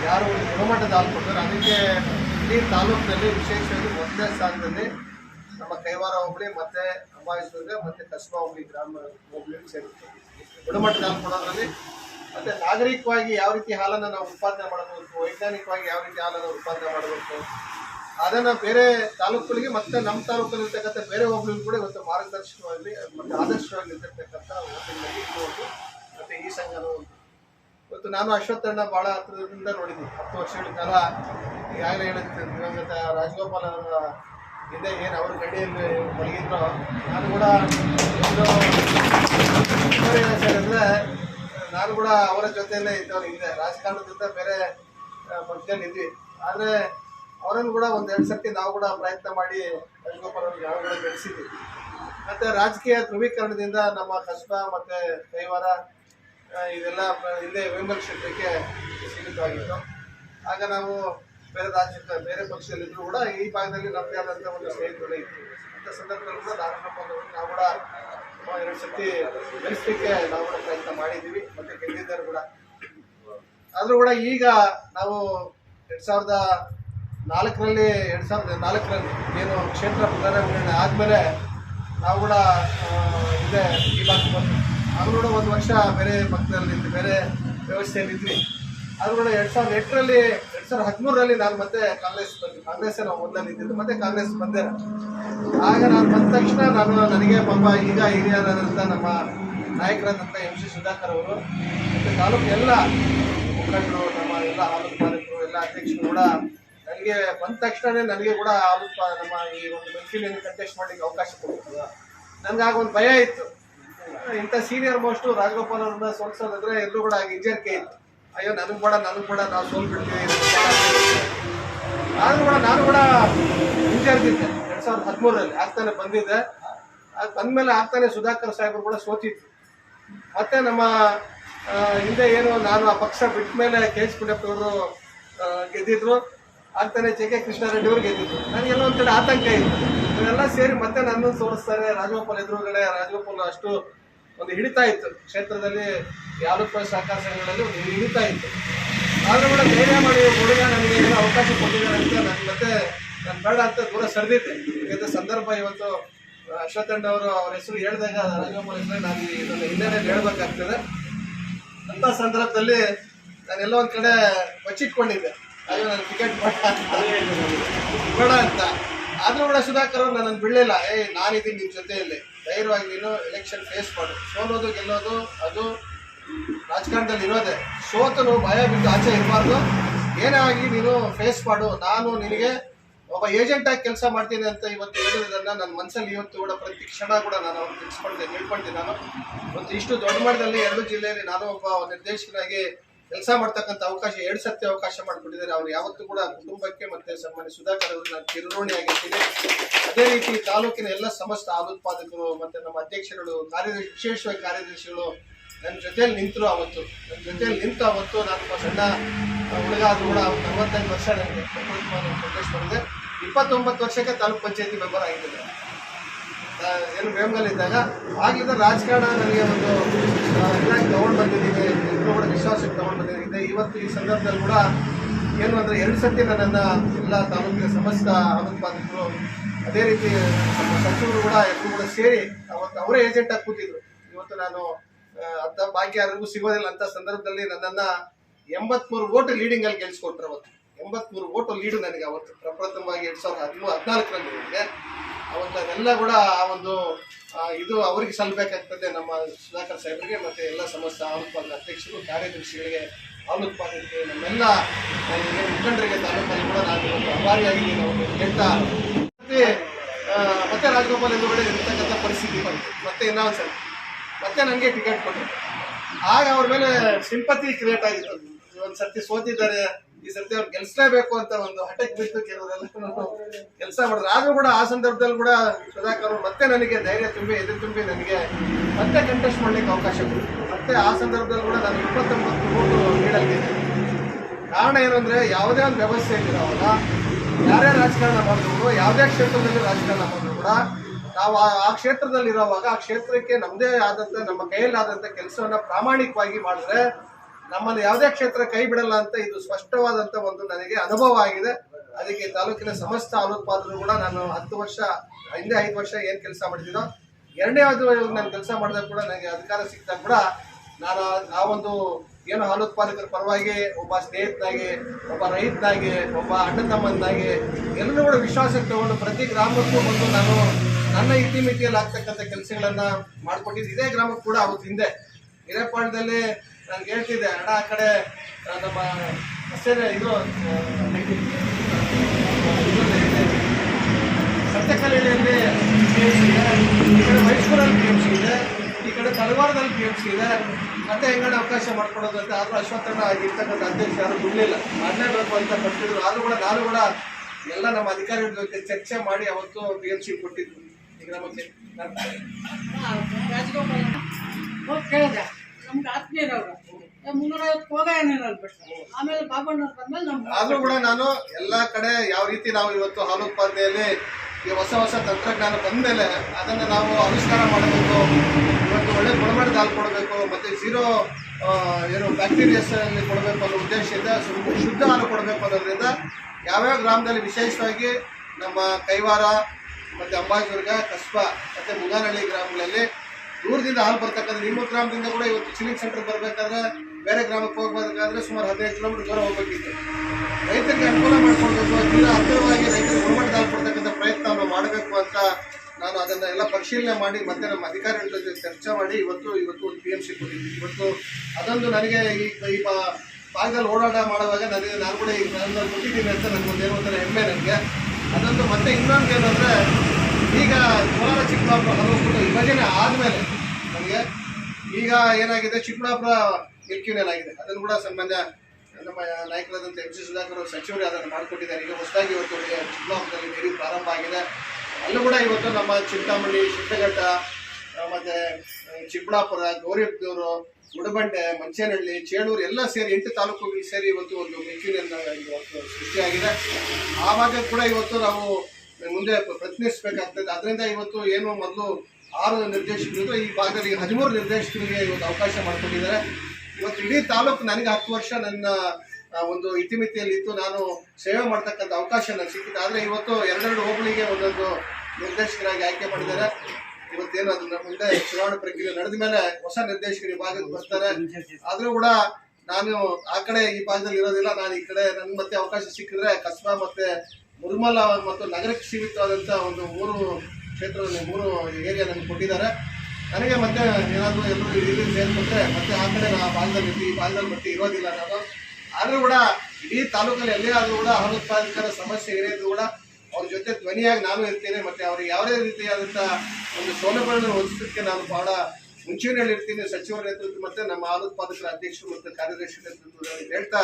ಯಾರು ಗುಣಮಟ್ಟದ ಹಾಲು ಕೊಡ್ತಾರೋ, ಅದಕ್ಕೆ ಇಡೀ ತಾಲೂಕಿನಲ್ಲಿ ವಿಶೇಷವಾಗಿ ಒಂದೇ ಸ್ಥಾನದಲ್ಲಿ ನಮ್ಮ ಕೈವಾರ ಹೋಬಳಿ ಮತ್ತೆ ಅಂಬಾಯಿಸುವಾಗ ಮತ್ತೆ ಕಸ್ಬಾ ಹೋಬಳಿ ಗ್ರಾಮ ಹೋಬಳಿ ಸೇರುತ್ತೆ. ಗುಣಮಟ್ಟದ ಹಾಲು ಕೊಡೋದ್ರಲ್ಲಿ ಮತ್ತೆ ನಾಗರಿಕವಾಗಿ ಯಾವ ರೀತಿ ಹಾಲನ್ನು ನಾವು ಉತ್ಪಾದನೆ ಮಾಡಬೇಕು ವೈಜ್ಞಾನಿಕವಾಗಿ ಯಾವ ರೀತಿ ಹಾಲನ್ನು ಉತ್ಪಾದನೆ ಮಾಡಬೇಕು ಅದನ್ನ ಬೇರೆ ತಾಲೂಕುಗಳಿಗೆ ಮತ್ತೆ ನಮ್ಮ ತಾಲೂಕಲ್ಲಿ ಇರ್ತಕ್ಕಂಥ ಬೇರೆ ಹೋಬಳಿಗಳು ಕೂಡ ಇವತ್ತು ಮಾರ್ಗದರ್ಶನವಾಗಿ, ಮತ್ತೆ ಆದರ್ಶವಾಗಿ ನಿಂತಿರ್ತಕ್ಕಂಥ ಮತ್ತೆ ಈ ಒಂದು ಇವತ್ತು ನಾನು ಅಶ್ವತ್ಥಣ್ಣ ಬಹಳ ಹತ್ತಿರದಿಂದ ನೋಡಿದ್ದೀನಿ. ಹತ್ತು ವರ್ಷಗಳ ಕಾಲ ಈಗಾಗಲೇ ಹೇಳುತ್ತೆ ದಿವಂಗತ ರಾಜಗೋಪಾಲ್ ಅವರ ಹಿಂದೆ ಏನು ಅವ್ರ ಗಡಿಯಲ್ಲಿ ಮಲಗಿದ್ರು, ನಾನು ಕೂಡ ಅಂದ್ರೆ ನಾನು ಕೂಡ ಅವರ ಜೊತೆಯಲ್ಲೇ ಇದ್ದವ್ರು ಹಿಂದೆ ರಾಜಕಾರಣದಿಂದ ಬೇರೆ ಪಕ್ಷದಲ್ಲಿ ಇದ್ವಿ. ಆದರೆ ಅವರನ್ನು ಕೂಡ ಒಂದ್ ಎರಡು ಸರ್ತಿ ನಾವು ಕೂಡ ಪ್ರಯತ್ನ ಮಾಡಿ ನಾವು ಕೂಡ ಬೆಳೆಸಿದ್ವಿ ಮತ್ತೆ ರಾಜಕೀಯ ಧ್ರುವೀಕರಣದಿಂದ ನಮ್ಮ ಕಸ್ಬಾ ಮತ್ತೆ ಕೈವಾರ ಇದೆಲ್ಲ ಇಲ್ಲೇ ವೇಂಬಲ್ ಕ್ಷೇತ್ರಕ್ಕೆ ಸೀಮಿತವಾಗಿತ್ತು. ಆಗ ನಾವು ಬೇರೆ ರಾಜ್ಯ ಬೇರೆ ಪಕ್ಷದಲ್ಲಿದ್ದರೂ ಕೂಡ ಈ ಭಾಗದಲ್ಲಿ ನಮ್ಮದೇ ಆದಂಥ ಒಂದು ಸ್ನೇಹಿತರು ಇತ್ತು ಅಂತ ಸಂದರ್ಭದಲ್ಲಿ ಕೂಡ ನಾರಾಯಣಪ್ಪ ನಾವು ಕೂಡ ಎರಡು ಸರ್ತಿ ಬೆಳೆಸಲಿಕ್ಕೆ ನಾವು ಕೂಡ ಪ್ರಯತ್ನ ಮಾಡಿದ್ದೀವಿ. ಮತ್ತೆ ಗೆದ್ದಿದ್ದರು ಕೂಡ. ಆದರೂ ಕೂಡ ಈಗ ನಾವು ಎರಡು ಸಾವಿರದ ನಾಲ್ಕರಲ್ಲಿ, ಎರಡು ಸಾವಿರದ ನಾಲ್ಕರಲ್ಲಿ ಏನು ಕ್ಷೇತ್ರ ಪುನರ್ವಿಂಗಡಣೆ ಆದಮೇಲೆ ನಾವು ಕೂಡ ಇದೆ ಈ ಭಾಗಕ್ಕೆ ಬಂದು ಆದ್ರೂ ಕೂಡ ಒಂದು ವರ್ಷ ಬೇರೆ ಪಕ್ಕದಲ್ಲಿ ಬೇರೆ ವ್ಯವಸ್ಥೆಯಲ್ಲಿ ಇದ್ವಿ. ಆದ್ರೂ ಕೂಡ ಎರಡು ಸಾವಿರದ ಎಂಟರಲ್ಲಿ, ಎರಡು ಸಾವಿರದ ಹದಿಮೂರರಲ್ಲಿ ನಾನು ಮತ್ತೆ ಕಾಂಗ್ರೆಸ್ ಬಂದ್ವಿ. ಕಾಂಗ್ರೆಸ್ ನಾವು ಮೊದಲಲ್ಲಿ ಇದ್ದಿದ್ದು ಮತ್ತೆ ಕಾಂಗ್ರೆಸ್ ಬಂದೆ ಆಗ ನಾನು ಬಂದ ತಕ್ಷಣ ನಾನು ನನಗೆ ಪಾಪ ಈಗ ಹಿರಿಯರಾದಂಥ ನಮ್ಮ ನಾಯಕರಾದಂಥ ಎಂ ಸಿ ಸುಧಾಕರ್ ಅವರು ಮತ್ತು ತಾಲೂಕು ಎಲ್ಲ ಮುಖಂಡರು, ನಮ್ಮ ಎಲ್ಲ ಹಾಲು ಎಲ್ಲ ಅಧ್ಯಕ್ಷರು ಕೂಡ ನನಗೆ ಬಂದ ತಕ್ಷಣನೇ ನನಗೆ ಕೂಡ ನಮ್ಮ ಈ ಒಂದು ಮೆಡಿಸಿನ್ ಕಂಟೆಸ್ಟ್ ಮಾಡಲಿಕ್ಕೆ ಅವಕಾಶ ಕೊಡ್ತದ ಆಗ ಒಂದು ಭಯ ಇತ್ತು. ಇಂಥ ಸೀನಿಯರ್ ಮೋಸ್ಟು ರಾಜಗೋಪಾಲ್ ಅವ್ರನ್ನ ಸೋಲ್ಸೋದಂದ್ರೆ ಎಲ್ಲರೂ ಕೂಡ ಹಿಂಜರಿಕೆ ಇತ್ತು. ಅಯ್ಯೋ, ನನಗೆ ಕೂಡ ನನಗೆ ಕೂಡ ನಾವು ಸೋಲ್ಬಿಡ್ತೀವಿ ಆದರೂ ಕೂಡ ನಾನು ಕೂಡ ಹಿಂಜರಿದಿದ್ದೆ. ಎರಡು ಸಾವಿರದ ಹದಿಮೂರರಲ್ಲಿ ಆಗ್ತಾನೆ ಬಂದಿದ್ದೆ. ಅದು ಬಂದಮೇಲೆ ಆಗ್ತಾನೆ ಸುಧಾಕರ್ ಸಾಹೇಬರು ಕೂಡ ಸೋತಿತ್ತು ಮತ್ತೆ ನಮ್ಮ ಹಿಂದೆ ಏನು ನಾನು ಆ ಪಕ್ಷ ಬಿಟ್ಟ ಮೇಲೆ ಕೆ ಎಚ್ ಗುಂಡಪ್ಪನವರು ಗೆದ್ದಿದ್ರು. ಆಗ್ತಾನೆ ಜೆ ಕೆ ಕೃಷ್ಣಾರೆಡ್ಡಿ ಅವರು ಗೆದ್ದಿದ್ರು. ನನಗೆಲ್ಲ ಒಂದ್ ಕಡೆ ಆತಂಕ ಇತ್ತು ಇವರೆಲ್ಲ ಸೇರಿ ಮತ್ತೆ ನನ್ನನ್ನು ಸೋಲಿಸ್ತಾರೆ. ರಾಜಗೋಪಾಲ್ ಎದುರುಗಡೆ ರಾಜಗೋಪಾಲ್ ಅಷ್ಟು ಒಂದು ಹಿಡಿತಾ ಇತ್ತು. ಕ್ಷೇತ್ರದಲ್ಲಿ ಯಾಲೂಪ ಸಹಕಾರ ಸಂಘಗಳಲ್ಲಿ ಒಂದು ಹಿಡಿತಾ ಇತ್ತು. ಆದರೂ ಕೂಡ ಧೈರ್ಯ ಮಾಡಿ ಹುಡುಗ ನನಗೆ ಏನೋ ಅವಕಾಶ ಕೊಟ್ಟಿದ್ದಾರೆ ಅಂತ ನಾನು ಮತ್ತೆ ನಾನು ಬೇಡ ಅಂತ ದೂರ ಸರಿದಿದ್ದೆ. ಯಾಕಂದ್ರೆ ಸಂದರ್ಭ ಇವತ್ತು ಅಶ್ವಥಣ್ಣ ಅವರು ಅವ್ರ ಹೆಸರು ಹೇಳಿದಾಗ ರಾಜಗೋಪಾಲ್ ಹೆಸರು ನಾನು ಇದನ್ನು ಹಿನ್ನೆಲೆಯಲ್ಲಿ ಹೇಳ್ಬೇಕಾಗ್ತದೆ. ಅಂತ ಸಂದರ್ಭದಲ್ಲಿ ನಾನೆಲ್ಲೋ ಒಂದ್ ಕಡೆ ಬಚ್ಚಿಟ್ಕೊಂಡಿದ್ದೆ ಅಯ್ಯೋ ಟಿಕೆಟ್ ಬೇಡ ಅಂತ. ಆದ್ರೂ ಕೂಡ ಸುಧಾಕರ್ ಅವ್ರು ನನ್ನ ಬಿಡಲಿಲ್ಲ. ಏ, ನಾನಿದ್ದೀನಿ ನಿಮ್ಮ ಜೊತೆಯಲ್ಲಿ. ಧೈರ್ಯವಾಗಿ ನೀನು ಎಲೆಕ್ಷನ್ ಫೇಸ್ ಮಾಡು. ಸೋಲೋದು, ಗೆಲ್ಲೋದು, ಅದು ರಾಜಕಾರಣದಲ್ಲಿ ಇರೋದೆ. ಸೋತನು ಭಯ ಬಿದ್ದು ಆಚೆ ಇರಬಾರ್ದು. ಏನೇ ಆಗಲಿ ನೀನು ಫೇಸ್ ಮಾಡು. ನಾನು ನಿನಗೆ ಒಬ್ಬ ಏಜೆಂಟ್ ಆಗಿ ಕೆಲಸ ಮಾಡ್ತೀನಿ ಅಂತ ಇವತ್ತು ಹೇಳಿದ್ರನ್ನ ನನ್ನ ಮನಸ್ಸಲ್ಲಿ ಇವತ್ತು ಕೂಡ ಪ್ರತಿ ಕ್ಷಣ ಕೂಡ ನಾನು ಅವ್ರು ತಿಳಿಸ್ಕೊಳ್ತೇನೆ ತಿಳ್ಕೊಳ್ತೀನಿ ನಾನು. ಒಂದು ಇಷ್ಟು ದೊಡ್ಡ ಮಟ್ಟದಲ್ಲಿ ಎರಡು ಜಿಲ್ಲೆಯಲ್ಲಿ ನಾನು ಒಬ್ಬ ನಿರ್ದೇಶಕನಾಗಿ ಕೆಲಸ ಮಾಡ್ತಕ್ಕಂಥ ಅವಕಾಶ ಎರಡು ಸತ್ಯ ಅವಕಾಶ ಮಾಡಿಕೊಟ್ಟಿದ್ದಾರೆ. ಅವ್ರು ಯಾವತ್ತೂ ಕೂಡ ಕುಟುಂಬಕ್ಕೆ ಮತ್ತೆ ಸನ್ಮಾನ್ಯ ಸುಧಾಕರ್ ಅವರನ್ನ ನಾನು ಆಗಿರ್ತೀನಿ ಅದೇ ರೀತಿ ತಾಲೂಕಿನ ಎಲ್ಲ ಸಮಸ್ತ ಆಲೋತ್ಪಾದಕರು ಮತ್ತೆ ನಮ್ಮ ಅಧ್ಯಕ್ಷರುಗಳು ಕಾರ್ಯದರ್ಶಿ ವಿಶೇಷವಾಗಿ ಕಾರ್ಯದರ್ಶಿಗಳು ನನ್ನ ಜೊತೆಯಲ್ಲಿ ನಿಂತರು ಅವತ್ತು ನನ್ನ ಜೊತೆಯಲ್ಲಿ ನಿಂತು ಅವತ್ತು ನಾನು ಸಣ್ಣ ಹುಡುಗ ಆದ್ರೂ ಕೂಡ ನಲವತ್ತೈದು ವರ್ಷ ನನಗೆ ಪ್ರದೇಶ ಬಂದಿದೆ ಇಪ್ಪತ್ತೊಂಬತ್ತು ವರ್ಷಕ್ಕೆ ತಾಲೂಕು ಪಂಚಾಯತಿ ಮೆಂಬರ್ ಆಗಿದ್ದೆ ಆ, ಏನು ಫೇಮ್ನಲ್ಲಿದ್ದಾಗ ಆಗಿದ್ದ ರಾಜಕಾರಣ ನನಗೆ ಒಂದು ಇದಾಗಿ ತಗೊಂಡು ಬಂದಿದ್ದೀನಿ, ಎಲ್ಲರೂ ಕೂಡ ವಿಶ್ವಾಸಕ್ಕೆ ತಗೊಂಡು ಬಂದಿದ್ದೆ ಇವತ್ತು ಈ ಸಂದರ್ಭದಲ್ಲಿ ಕೂಡ ಏನು ಅಂದರೆ ಎರಡು ಸತಿ ನನ್ನನ್ನು ಎಲ್ಲ ತಾಲೂಕಿನ ಸಮಸ್ತ ಉತ್ಪಾದಕರು ಅದೇ ರೀತಿ ನಮ್ಮ ಸಚಿವರು ಕೂಡ ಎಲ್ಲರೂ ಕೂಡ ಸೇರಿ ಅವತ್ತು ಅವರೇ ಏಜೆಂಟ್ ಆಗಿ ಕೂತಿದ್ರು. ಇವತ್ತು ನಾನು ಅಂತ ಬಾಕಿ ಯಾರಿಗೂ ಸಿಗೋದಿಲ್ಲ ಅಂತ ಸಂದರ್ಭದಲ್ಲಿ ನನ್ನನ್ನು ಎಂಬತ್ಮೂರು ಓಟ್ ಲೀಡಿಂಗ್ ಅಲ್ಲಿ ಗೆಲ್ಸ್ಕೊಟ್ರು ಅವತ್ತು. ಎಂಬತ್ಮೂರು ಓಟ್ ಲೀಡು ನನಗೆ ಅವತ್ತು. ಪ್ರಪ್ರಥಮವಾಗಿ ಎರಡು ಸಾವಿರದ ಹದಿಮೂರು, ಹದಿನಾಲ್ಕರಲ್ಲಿ ನನಗೆ. ಅವತ್ತು ಅದೆಲ್ಲ ಕೂಡ ಆ ಒಂದು ಇದು ಅವರಿಗೆ ಸಲ್ಲಬೇಕಾಗ್ತದೆ ನಮ್ಮ ಸುಧಾಕರ್ ಸಾಹೇಬರಿಗೆ ಮತ್ತೆ ಎಲ್ಲ ಸಮಸ್ತ ಹಾಲು ಅಧ್ಯಕ್ಷರು, ಕಾರ್ಯದರ್ಶಿಗಳಿಗೆ ಹಾಲು ನಮ್ಮೆಲ್ಲ ಮುಖಂಡರಿಗೆ ತಾಲೂಕಲ್ಲಿ ಕೂಡ ನಾನು ಅಭಾರಿಯಾಗಿದ್ದೀನಿ ಅವರು ಮತ್ತೆ ಮತ್ತೆ ರಾಜಗೋಪಾಲ್ ಎದುರುಗಡೆ ಇರ್ತಕ್ಕಂಥ ಪರಿಸ್ಥಿತಿ ಬಂತು. ಮತ್ತೆ ಇನ್ನೊಂದ್ಸರಿ ಮತ್ತೆ ನನಗೆ ಟಿಕೆಟ್ ಕೊಟ್ಟರು. ಆಗ ಅವ್ರ ಮೇಲೆ ಸಿಂಪತಿ ಕ್ರಿಯೇಟ್ ಆಗಿತ್ತು ಒಂದು ಸರ್ತಿ ಸೋತಿದ್ದಾರೆ ಈ ಸರ್ತಿ ಅವ್ರು ಗೆಲ್ಸ್ಲೇಬೇಕು ಅಂತ ಒಂದು ಹಠಕ್ಕೆ ಬಿಟ್ಟು ಕೆಲವರೆಲ್ಲ ಕೆಲಸ ಮಾಡಿದ್ರು. ಆದ್ರೂ ಕೂಡ ಆ ಸಂದರ್ಭದಲ್ಲಿ ಕೂಡ ಸುಧಾಕರ್ ಮತ್ತೆ ನನಗೆ ಧೈರ್ಯ ತುಂಬಿ, ಎದುರು ತುಂಬಿ ನನಗೆ ಮತ್ತೆ ಕಂಟೆಸ್ಟ್ ಮಾಡ್ಲಿಕ್ಕೆ ಅವಕಾಶ ಕೊಡ್ತು ಮತ್ತೆ ಆ ಸಂದರ್ಭದಲ್ಲಿ ಕೂಡ ನಾನು ಇಪ್ಪತ್ತೊಂಬತ್ತು ಓಟು ನೀಡಲಿದ್ದೇನೆ ಕಾರಣ ಏನು ಅಂದ್ರೆ ಯಾವುದೇ ಒಂದು ವ್ಯವಸ್ಥೆ ಇರೋವಾಗ ಯಾರೇ ರಾಜಕಾರಣ ಮಾಡಿದ್ರು ಯಾವುದೇ ಕ್ಷೇತ್ರದಲ್ಲಿ ರಾಜಕಾರಣ ಮಾಡಿದ್ರು ಕೂಡ, ನಾವು ಆ- ಕ್ಷೇತ್ರದಲ್ಲಿ ಇರೋವಾಗ ಆ ಕ್ಷೇತ್ರಕ್ಕೆ ನಮ್ಮದೇ ಆದಂಥ ನಮ್ಮ ಕೈಯಲ್ಲಾದಂಥ ಕೆಲಸವನ್ನು ಪ್ರಾಮಾಣಿಕವಾಗಿ ಮಾಡಿದ್ರೆ ನಮ್ಮನ್ನು ಯಾವುದೇ ಕ್ಷೇತ್ರ ಕೈ ಬಿಡಲ್ಲ ಅಂತ ಇದು ಸ್ಪಷ್ಟವಾದಂತ ಒಂದು ನನಗೆ ಅನುಭವ ಆಗಿದೆ. ಅದಕ್ಕೆ ತಾಲೂಕಿನ ಸಮಸ್ತ ಅನುತ್ಪಾದರು ಕೂಡ ನಾನು ಹತ್ತು ವರ್ಷ, ಹಿಂದೆ ಐದು ವರ್ಷ ಏನ್ ಕೆಲಸ ಮಾಡಿದ್ದೀನೋ ಎರಡನೇ ನಾನು ಕೆಲಸ ಮಾಡಿದಾಗ ಕೂಡ ನನಗೆ ಅಧಿಕಾರ ಸಿಕ್ಕಿದಾಗ ಕೂಡ ನಾನು ಆ ಒಂದು ಏನು ಹಾಲು ಪರವಾಗಿ ಒಬ್ಬ ಸ್ನೇಹಿತನಾಗಿ, ಒಬ್ಬ ರೈತನಾಗಿ, ಒಬ್ಬ ಅಣ್ಣ ತಮ್ಮನಾಗಿ ಎಲ್ಲರೂ ಕೂಡ ವಿಶ್ವಾಸಕ್ಕೆ ತಗೊಂಡು ಪ್ರತಿ ಗ್ರಾಮಕ್ಕೂ ಬಂದು ನಾನು ನನ್ನ ಇತಿಮಿತಿಯಲ್ಲಿ ಆಗ್ತಕ್ಕಂಥ ಕೆಲಸಗಳನ್ನ ಮಾಡ್ಕೊಟ್ಟಿದ್ದು ಇದೇ ಗ್ರಾಮಕ್ಕೆ ಕೂಡ ಅವತ್ತು ಹಿಂದೆ. ಹಿರೇಪಾಳ್ಯದಲ್ಲಿ ನಾನು ಹೇಳ್ತಿದ್ದೆ, ಅಣ್ಣ ಆ ಕಡೆ ನಮ್ಮ ಅಷ್ಟೇ ಇದು ಸತ್ಯಕಲೆಯಲ್ಲಿ ಪಿ ಎಂ ಸಿ ಇದೆ. ಈ ಕಡೆ ಮೈಸೂರಲ್ಲಿ ಪಿ ಎಂ ಸಿ ಇದೆ. ಈ ಕಡೆ ತಲವಾರದಲ್ಲಿ ಪಿ ಎಂ ಸಿ ಇದೆ. ಮತ್ತೆ ಹೆಂಗಣ ಅವಕಾಶ ಮಾಡ್ಕೊಡೋದು ಅಂತ ಆದ್ರೂ ಅಶ್ವತ್ಥಣ್ಣ ಆಗಿರ್ತಕ್ಕಂಥ ಅಧ್ಯಕ್ಷ ಯಾರು ಬಿಡಲಿಲ್ಲ ಮಾಡಲೇಬೇಕು ಅಂತ ಕೊಟ್ಟಿದ್ರು ಆದರೂ ಕೂಡ, ನಾನು ಕೂಡ ಎಲ್ಲ ನಮ್ಮ ಅಧಿಕಾರಿಗಳ ಜೊತೆ ಚರ್ಚೆ ಮಾಡಿ ಅವತ್ತು ಪಿ ಎಂ ಸಿ ಕೊಟ್ಟಿದ್ರು ಈಗ ನಮಗೆ ರಾಜಗೋಪಾಲ ಕೇಳಿದೆ ನಮ್ಗೆ ಆತ್ಮೀಯರವ್ರು. ಆದ್ರೂ ಕೂಡ ನಾನು ಎಲ್ಲಾ ಕಡೆ ಯಾವ ರೀತಿ ನಾವು ಇವತ್ತು ಹಾಲು ಉತ್ಪಾದನೆಯಲ್ಲಿ ಈ ಹೊಸ ಹೊಸ ತಂತ್ರಜ್ಞಾನ ಬಂದ್ಮೇಲೆ ಅದನ್ನ ನಾವು ಆವಿಷ್ಕಾರ ಮಾಡಬೇಕು ಇವತ್ತು ಒಳ್ಳೆ ಗುಣಮಟ್ಟದ ಹಾಲು ಕೊಡಬೇಕು ಮತ್ತೆ ಝೀರೋ ಏನು ಬ್ಯಾಕ್ಟೀರಿಯಾಸ್ ಅಲ್ಲಿ ಕೊಡಬೇಕು ಅನ್ನೋ ಉದ್ದೇಶದಿಂದ ಸ್ವಲ್ಪ ಶುದ್ಧ ಹಾಲು ಕೊಡಬೇಕು ಅನ್ನೋದ್ರಿಂದ ಯಾವ್ಯಾವ ಗ್ರಾಮದಲ್ಲಿ ವಿಶೇಷವಾಗಿ ನಮ್ಮ ಕೈವಾರ ಮತ್ತೆ ಅಂಬಾಜುರ್ಗ ಕಸ್ಬಾ ಮತ್ತೆ ಮುಗಾನಹಳ್ಳಿ ಗ್ರಾಮಗಳಲ್ಲಿ ದೂರದಿಂದ ಹಾಲು ಬರ್ತಕ್ಕಂಥ ನಿಮ್ಮ ಗ್ರಾಮದಿಂದ ಕೂಡ ಇವತ್ತು ಚಿಲಿಂಗ್ ಸೆಂಟರ್ ಬರಬೇಕಾದ್ರೆ ಬೇರೆ ಗ್ರಾಮಕ್ಕೆ ಹೋಗಬೇಕಾದ್ರೆ ಸುಮಾರು ಹದಿನೈದು ಕಿಲೋಮೀಟರ್ ದೂರ ಹೋಗಬೇಕಿತ್ತು. ರೈತರಿಗೆ ಅನುಕೂಲ ಮಾಡಿಕೊಡ್ಬೇಕು ತೀರಾ ಹತ್ತಿರವಾಗಿ ರೈತರಿಗೆ ಗುಣಮಟ್ಟದ ಹಾಲು ಕೊಡ್ತಕ್ಕಂಥ ಪ್ರಯತ್ನವನ್ನು ಮಾಡಬೇಕು ಅಂತ ನಾನು ಅದನ್ನು ಎಲ್ಲ ಪರಿಶೀಲನೆ ಮಾಡಿ ಮತ್ತೆ ನಮ್ಮ ಅಧಿಕಾರಿಗಳ ಜೊತೆ ಚರ್ಚೆ ಮಾಡಿ ಇವತ್ತು ಇವತ್ತು ಒಂದು ಪಿ ಎಂ ಸಿ ಕೊಟ್ಟಿದ್ದೀನಿ. ಇವತ್ತು ಅದೊಂದು ನನಗೆ ಈ ಈ ಭಾಗದಲ್ಲಿ ಓಡಾಟ ಮಾಡುವಾಗ ನನಗೆ, ನಾನು ಕೂಡ ಈಗ ನಾನು ಕೊಟ್ಟಿದ್ದೀನಿ ಅಂತ ನನಗೊಂದು ಏನೋ ಒಂಥರ ಹೆಮ್ಮೆ ನನಗೆ. ಅದೊಂದು ಮತ್ತೆ ಇನ್ನೊಂದು ಏನಂದ್ರೆ ಈಗ ಕೋಲಾರ ಚಿಕ್ಕಬಳ್ಳಾಪುರ ಹಲವು ವಿಭಜನೆ ಆದಮೇಲೆ ನಮಗೆ ಈಗ ಏನಾಗಿದೆ ಚಿಕ್ಕಬಳ್ಳಾಪುರ ಎಲ್ಕ್ಯೂನ್ ಏನಾಗಿದೆ ಅದನ್ನು ಕೂಡ ಸಾಮಾನ್ಯ ನಮ್ಮ ನಾಯಕರಾದಂಥ ಎಂ ಸಿ ಸುಧಾಕರ್ ಅವರು ಸಚಿವರು ಅದನ್ನು ಮಾಡಿಕೊಟ್ಟಿದ್ದಾರೆ. ಈಗ ಹೊಸದಾಗಿ ಇವತ್ತು ಚಿಕ್ಕಬಳ್ಳಾಪುರದಲ್ಲಿ ನೀರು ಪ್ರಾರಂಭ ಆಗಿದೆ. ಅಲ್ಲೂ ಕೂಡ ಇವತ್ತು ನಮ್ಮ ಚಿಂತಾಮಣಿ ಶಿಡ್ಲಘಟ್ಟ ಆ, ಮತ್ತೆ ಚಿಕ್ಕಬಳ್ಳಾಪುರ ಗೌರಿಬ್ದೂರು ಉಡಬಂಡೆ ಮಂಚೇನಹಳ್ಳಿ ಚೇಳೂರು ಎಲ್ಲ ಸೇರಿ ಎಂಟು ತಾಲೂಕುಗಳು ಸೇರಿ ಇವತ್ತು ಒಂದು ಮಿಲ್ಕ್ ಯೂನಿಯನ್ ಇವತ್ತು ಸೃಷ್ಟಿಯಾಗಿದೆ. ಆ ಭಾಗ ಕೂಡ ಇವತ್ತು ನಾವು ಮುಂದೆ ಪ್ರತಿನಿಧಿಸಬೇಕಾಗ್ತದೆ ಅದರಿಂದ ಇವತ್ತು ಏನು ಮೊದಲು ಆರು ನಿರ್ದೇಶಕರು, ಈ ಭಾಗದಲ್ಲಿ ಹದಿಮೂರು ನಿರ್ದೇಶಕರಿಗೆ ಇವತ್ತು ಅವಕಾಶ ಮಾಡಿಕೊಂಡಿದ್ದಾರೆ. ಇವತ್ತು ಇಡೀ ತಾಲೂಕು ನನಗೆ ಹತ್ತು ವರ್ಷ ನನ್ನ ಒಂದು ಇತಿಮಿತಿಯಲ್ಲಿ ಇತ್ತು. ನಾನು ಸೇವೆ ಮಾಡ್ತಕ್ಕಂಥ ಅವಕಾಶ ನನಗೆ ಸಿಕ್ಕಿದೆ. ಆದರೆ ಇವತ್ತು ಎರಡೆರಡು ಹೋಬಳಿಗೆ ಒಂದೊಂದು ನಿರ್ದೇಶಕರಾಗಿ ಆಯ್ಕೆ ಮಾಡಿದ್ದಾರೆ. ಇವತ್ತೇನು ಅದನ್ನ ಮುಂದೆ ಚುನಾವಣೆ ಪ್ರಕ್ರಿಯೆ ನಡೆದ ಮೇಲೆ ಹೊಸ ನಿರ್ದೇಶಕರು ಈ ಭಾಗಕ್ಕೆ ಬರ್ತಾರೆ. ಆದರೂ ಕೂಡ ನಾನು ಆ ಕಡೆ ಈ ಭಾಗದಲ್ಲಿ ಇರೋದಿಲ್ಲ. ನಾನು ಈ ಕಡೆ ನನ್ಗೆ ಮತ್ತೆ ಅವಕಾಶ ಸಿಕ್ಕಿದ್ರೆ ಕಸ್ಬಾ ಮತ್ತೆ ಮುರ್ಮಲ ಮತ್ತು ನಗರಕ್ಕೆ ಸೀಮಿತವಾದಂಥ ಒಂದು ಮೂರು ಕ್ಷೇತ್ರದಲ್ಲಿ ಮೂರು ಏರಿಯಾ ನನಗೆ ಕೊಟ್ಟಿದ್ದಾರೆ. ನನಗೆ ಮತ್ತೆ ಏನಾದರೂ ಎಲ್ಲರೂ ಇಲ್ಲಿ ಸೇರಿಕೊಂಡ್ರೆ ಮತ್ತೆ ಆ ಕಡೆ ನಾವು ಭಾಗದಲ್ಲಿ ಇರ್ತೀವಿ, ಈ ಭಾಗದಲ್ಲಿ ಮತ್ತೆ ಇರೋದಿಲ್ಲ ನಾನು. ಆದರೂ ಕೂಡ ಇಡೀ ತಾಲೂಕಲ್ಲಿ ಎಲ್ಲೇ ಆದರೂ ಕೂಡ ಹಾಲು ಉತ್ಪಾದಕರ ಸಮಸ್ಯೆ ಏನಿದ್ರು ಕೂಡ ಅವ್ರ ಜೊತೆ ಧ್ವನಿಯಾಗಿ ನಾನು ಇರ್ತೇನೆ. ಮತ್ತೆ ಅವ್ರಿಗೆ ಯಾವುದೇ ರೀತಿಯಾದಂಥ ಒಂದು ಸೌಲಭ್ಯಗಳನ್ನು ಒದಗಿಸೋದಕ್ಕೆ ನಾನು ಬಹಳ ಮುಂಚೂಣಿಯಲ್ಲಿ ಇರ್ತೀನಿ ಸಚಿವರ ನೇತೃತ್ವ ಮತ್ತು ನಮ್ಮ ಹಾಲು ಉತ್ಪಾದಕರ ಅಧ್ಯಕ್ಷರು ಮತ್ತು ಕಾರ್ಯದರ್ಶಿ ನೇತೃತ್ವದಲ್ಲಿ ಹೇಳ್ತಾ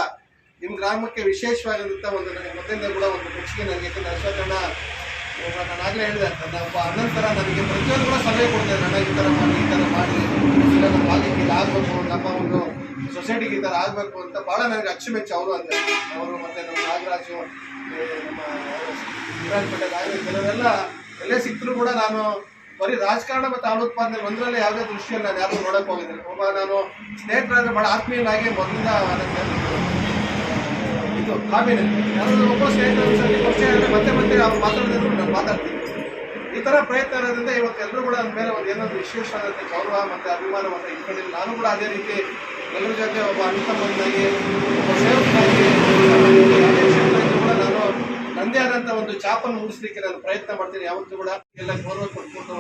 ನಿಮ್ಮ ಗ್ರಾಮಕ್ಕೆ ವಿಶೇಷವಾಗಿರುವಂಥ ಒಂದು ನನಗೆ ಮೊದಲಿಂದ ಕೂಡ ಒಂದು ಪಕ್ಷಿಗೆ ನನಗೆ, ಯಾಕಂದ್ರೆ ಅಶ್ವತ್ಥಣ್ಣ ಒಬ್ಬ ನಾನು ಆಗಲೇ ಹೇಳಿದೆ ನನ್ನ ಒಬ್ಬ ಅನಂತರ ನನಗೆ ಪ್ರತಿಯೊಂದು ಕೂಡ ಸಲಹೆ ಕೊಡ್ತಾರೆ ನನ್ನ ಈ ಥರ ಮಾಡಿ, ಈ ಥರ ಮಾಡಿ ಇಲ್ಲ ಇದು ಆಗಬೇಕು, ನಮ್ಮ ಒಂದು ಸೊಸೈಟಿಗೆ ಈ ಥರ ಆಗಬೇಕು ಅಂತ ಭಾಳ ನನಗೆ ಅಚ್ಚುಮೆಚ್ಚು ಅವರು ಅಂತ ಅವರು ಮತ್ತೆ ನಮ್ಮ ನಾಗರಾಜು ನಮ್ಮ ನಮ್ಮ ಪಟೇಲ್ ಆಗಲಿ ಕೆಲವರೆಲ್ಲ ಎಲ್ಲೇ ಸಿಕ್ಕರೂ ಕೂಡ ನಾನು ಬರೀ ರಾಜಕಾರಣ ಮತ್ತು ಒಂದರಲ್ಲಿ ಒಂದರಲ್ಲೇ ಯಾವುದೇ ದೃಷ್ಟಿಯಲ್ಲಿ ನಾನು ಯಾರು ನೋಡೋಕೆ ಹೋಗಿದ್ದೀನಿ ಒಬ್ಬ ನಾನು ಸ್ನೇಹಿತರಾದ್ರೆ ಭಾಳ ಆತ್ಮೀಯನಾಗಿ ಮೊದಲಿಂದ ನನಗೆ ಇದು ಕಾಮಿನ ಯಾರಾದರೂ ಒಬ್ಬ ಪರಿಚಯ ಆದರೆ ಮತ್ತೆ ಮತ್ತೆ ಅವ್ರು ಮಾತಾಡಿದ್ರು ನಾನು ಮಾತಾಡ್ತೀನಿ ಈ ತರ ಪ್ರಯತ್ನ ಇರೋದ್ರಿಂದ ಇವತ್ತು ಎಲ್ಲರೂ ಕೂಡ ನನ್ನ ಮೇಲೆ ಒಂದು ಏನಾದ್ರು ವಿಶೇಷವಾದಂಥ ಗೌರವ ಮತ್ತೆ ಅಭಿಮಾನ ಮತ್ತೆ ಇಟ್ಕೊಂಡಿಲ್ಲ ನಾನು ಕೂಡ ಅದೇ ರೀತಿ ಎಲ್ಲರ ಜೊತೆ ಒಬ್ಬ ಅನುಕಂಪನಾಗಿ ಒಬ್ಬ ಸೇವಕನಾಗಿ ಯಾವುದೇ ಕ್ಷೇತ್ರದಲ್ಲೂ ಕೂಡ ನಾನು ನನ್ನದೇ ಆದಂಥ ಒಂದು ಚಾಪನ್ನು ಮುಗಿಸ್ಲಿಕ್ಕೆ ನಾನು ಪ್ರಯತ್ನ ಮಾಡ್ತೀನಿ. ಯಾವತ್ತೂ ಕೂಡ ಎಲ್ಲ ಗೌರವ ಕೊಟ್ಕೊಂಡು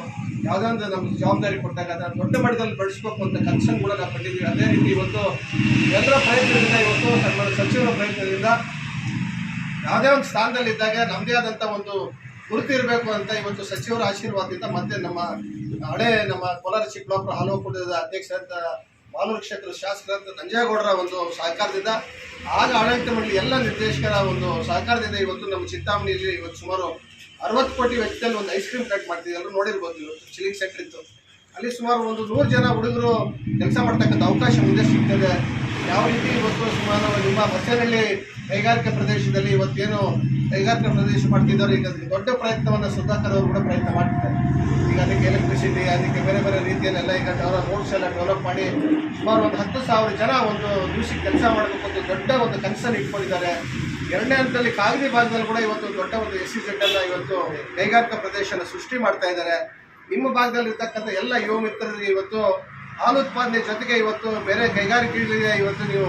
ಒಂದು ನಮ್ಗೆ ಜವಾಬ್ದಾರಿ ಕೊಟ್ಟಾಗ ಅದನ್ನ ದೊಡ್ಡ ಮಟ್ಟದಲ್ಲಿ ಬೆಳೆಸ್ಬೇಕು ಅಂತ ಕನ್ಸನ್ ಕೂಡ ನಾವು ಕಂಡಿದ್ದೀವಿ. ಅದೇ ರೀತಿ ಇವತ್ತು ಎಲ್ಲರ ಪ್ರಯತ್ನದಿಂದ, ಇವತ್ತು ಸನ್ಮಾನ ಸಚಿವರ ಪ್ರಯತ್ನದಿಂದ ಯಾವುದೇ ಒಂದು ಸ್ಥಾನದಲ್ಲಿ ಇದ್ದಾಗ ನಮ್ಮದೇ ಆದಂಥ ಒಂದು ಗುರುತು ಇರಬೇಕು ಅಂತ ಇವತ್ತು ಸಚಿವರ ಆಶೀರ್ವಾದದಿಂದ ಮತ್ತೆ ನಮ್ಮ ಹಳೆ ನಮ್ಮ ಕೋಲಾರ ಚಿಕ್ಕಬಳ್ಳಾಪುರ ಹಾಲುವ ಕೂಟದ ಅಧ್ಯಕ್ಷರಾದ ಮಾಲೂರು ಕ್ಷೇತ್ರದ ಶಾಸಕರಂತ ನಂಜೇಗೌಡರ ಒಂದು ಸಹಕಾರದಿಂದ ಆಗ ಆಡಳಿತ ಮಂಡಳಿ ಎಲ್ಲ ನಿರ್ದೇಶಕರ ಒಂದು ಸಹಕಾರದಿಂದ ಇವತ್ತು ನಮ್ಮ ಚಿಂತಾಮಣಿಯಲ್ಲಿ ಇವತ್ತು ಸುಮಾರು ಅರವತ್ತು ಕೋಟಿ ವೆಚ್ಚದಲ್ಲಿ ಒಂದು ಐಸ್ ಕ್ರೀಮ್ ಕಟ್ ಮಾಡ್ತೀವಿ ಎಲ್ಲರೂ ನೋಡಿರ್ಬೋದು ಇವತ್ತು ಚಿಲ್ಲಿಂಗ್ ಸೆಂಟರ್ ಇತ್ತು ಅಲ್ಲಿ ಸುಮಾರು ಒಂದು ನೂರು ಜನ ಹುಡುಗರು ಕೆಲಸ ಮಾಡ್ತಕ್ಕಂಥ ಅವಕಾಶ ಮುಂದೆ ಸಿಗ್ತದೆ. ಯಾವ ರೀತಿ ಇವತ್ತು ಸುಮಾರು ನಿಮ್ಮ ಬಸ್ಸಿನಲ್ಲಿ ಕೈಗಾರಿಕಾ ಪ್ರದೇಶದಲ್ಲಿ ಇವತ್ತೇನು ಕೈಗಾರಿಕಾ ಪ್ರದೇಶ ಮಾಡ್ತಿದ್ದಾರೆ. ಈಗ ದೊಡ್ಡ ಪ್ರಯತ್ನವನ್ನು ಸುಧಾಕರ್ ಅವರು ಕೂಡ ಪ್ರಯತ್ನ ಮಾಡ್ತಿದ್ದಾರೆ. ಈಗ ಅದಕ್ಕೆ ಎಲೆಕ್ಟ್ರಿಸಿಟಿ ಅದಕ್ಕೆ ಬೇರೆ ಬೇರೆ ರೀತಿಯಲ್ಲೆಲ್ಲ ಈಗ ಡೆವಲಪ್ ರೋಡ್ಸ್ ಎಲ್ಲ ಡೆವಲಪ್ ಮಾಡಿ ಸುಮಾರು ಒಂದು ಹತ್ತು ಸಾವಿರ ಜನ ಒಂದು ದಿವಸಕ್ಕೆ ಕೆಲಸ ಮಾಡಬೇಕು ಒಂದು ದೊಡ್ಡ ಒಂದು ಕನಸನ್ನು ಇಟ್ಕೊಂಡಿದ್ದಾರೆ. ಎರಡನೇ ಹಂತದಲ್ಲಿ ಕಾಗದಿ ಭಾಗದಲ್ಲಿ ಕೂಡ ಇವತ್ತು ದೊಡ್ಡ ಒಂದು ಎಸ್ ಸಿ ಜೆಡ್ ಅನ್ನ ಇವತ್ತು ಕೈಗಾರಿಕಾ ಪ್ರದೇಶನ ಸೃಷ್ಟಿ ಮಾಡ್ತಾ ಇದ್ದಾರೆ. ನಿಮ್ಮ ಭಾಗದಲ್ಲಿ ಇರ್ತಕ್ಕಂಥ ಎಲ್ಲ ಯುವ ಮಿತ್ರರಿಗೆ ಇವತ್ತು ಹಾಲು ಉತ್ಪಾದನೆ ಜೊತೆಗೆ ಇವತ್ತು ಬೇರೆ ಕೈಗಾರಿಕೆಗಳಿಗೆ ಇವತ್ತು ನೀವು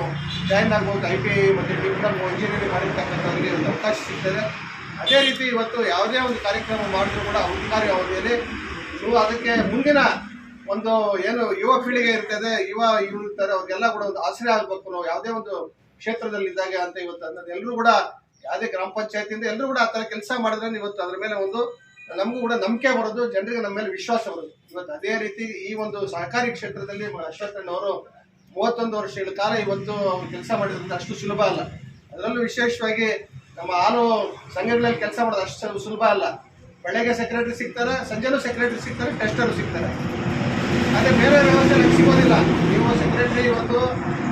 ಜಾಯಿನ್ ಆಗ್ಬೋದು. ಐ ಟಿ ಐ ಮತ್ತು ಡಿಪ್ಲೊಮ್ ಇಂಜಿನಿಯರಿಂಗ್ ಮಾಡಿರ್ತಕ್ಕಂಥವ್ರಿಗೆ ಅವಕಾಶ ಸಿಗ್ತದೆ ಅದೇ ರೀತಿ ಇವತ್ತು ಯಾವುದೇ ಒಂದು ಕಾರ್ಯಕ್ರಮ ಮಾಡಿದ್ರು ಕೂಡ ಅಧಿಕಾರಿ ಅವಧಿಯಲ್ಲಿ ಸೊ ಅದಕ್ಕೆ ಮುಂದಿನ ಒಂದು ಏನು ಯುವ ಪೀಳಿಗೆ ಇರ್ತದೆ, ಯುವ ಇವರು ಇರ್ತಾರೆ ಅವ್ರಿಗೆಲ್ಲ ಕೂಡ ಒಂದು ಆಶ್ರಯ ಆಗಬೇಕು ನಾವು ಯಾವುದೇ ಒಂದು ಕ್ಷೇತ್ರದಲ್ಲಿ ಇದ್ದಾಗ ಅಂತ ಇವತ್ತು ಅನ್ನೋದು ಎಲ್ಲರೂ ಕೂಡ ಯಾವುದೇ ಗ್ರಾಮ ಪಂಚಾಯತಿಯಿಂದ ಎಲ್ಲರೂ ಕೂಡ ಆ ಥರ ಕೆಲಸ ಮಾಡಿದ್ರೆ ಇವತ್ತು ಅದ್ರ ಮೇಲೆ ಒಂದು ನಮಗೂ ಕೂಡ ನಂಬಿಕೆ ಬರೋದು, ಜನರಿಗೆ ನಮ್ಮ ಮೇಲೆ ವಿಶ್ವಾಸ ಬರೋದು. ಇವತ್ತು ಅದೇ ರೀತಿ ಈ ಒಂದು ಸಹಕಾರಿ ಕ್ಷೇತ್ರದಲ್ಲಿ ಅಶ್ವತ್ಥಣ್ಣವರು ಮೂವತ್ತೊಂದು ವರ್ಷಗಳ ಕಾಲ ಇವತ್ತು ಅವ್ರು ಕೆಲಸ ಮಾಡಿದ್ರಿಂದ ಅಷ್ಟು ಸುಲಭ ಅಲ್ಲ. ಅದರಲ್ಲೂ ವಿಶೇಷವಾಗಿ ನಮ್ಮ ಹಾಲು ಸಂಘಗಳಲ್ಲಿ ಕೆಲಸ ಮಾಡೋದು ಅಷ್ಟು ಸುಲಭ ಅಲ್ಲ. ಬೆಳಗ್ಗೆ ಸೆಕ್ರೆಟರಿ ಸಿಗ್ತಾರೆ, ಸಂಜೆನೂ ಸೆಕ್ರೆಟರಿ ಸಿಗ್ತಾರೆ ಟೆಸ್ಟರು ಸಿಗ್ತಾರೆ. ಅದೇ ಬೇರೆ ವ್ಯವಸ್ಥೆ ನಮ್ಗೆ ಸಿಗೋದಿಲ್ಲ. ನೀವು ಸೆಕ್ರೆಟರಿ ಇವತ್ತು,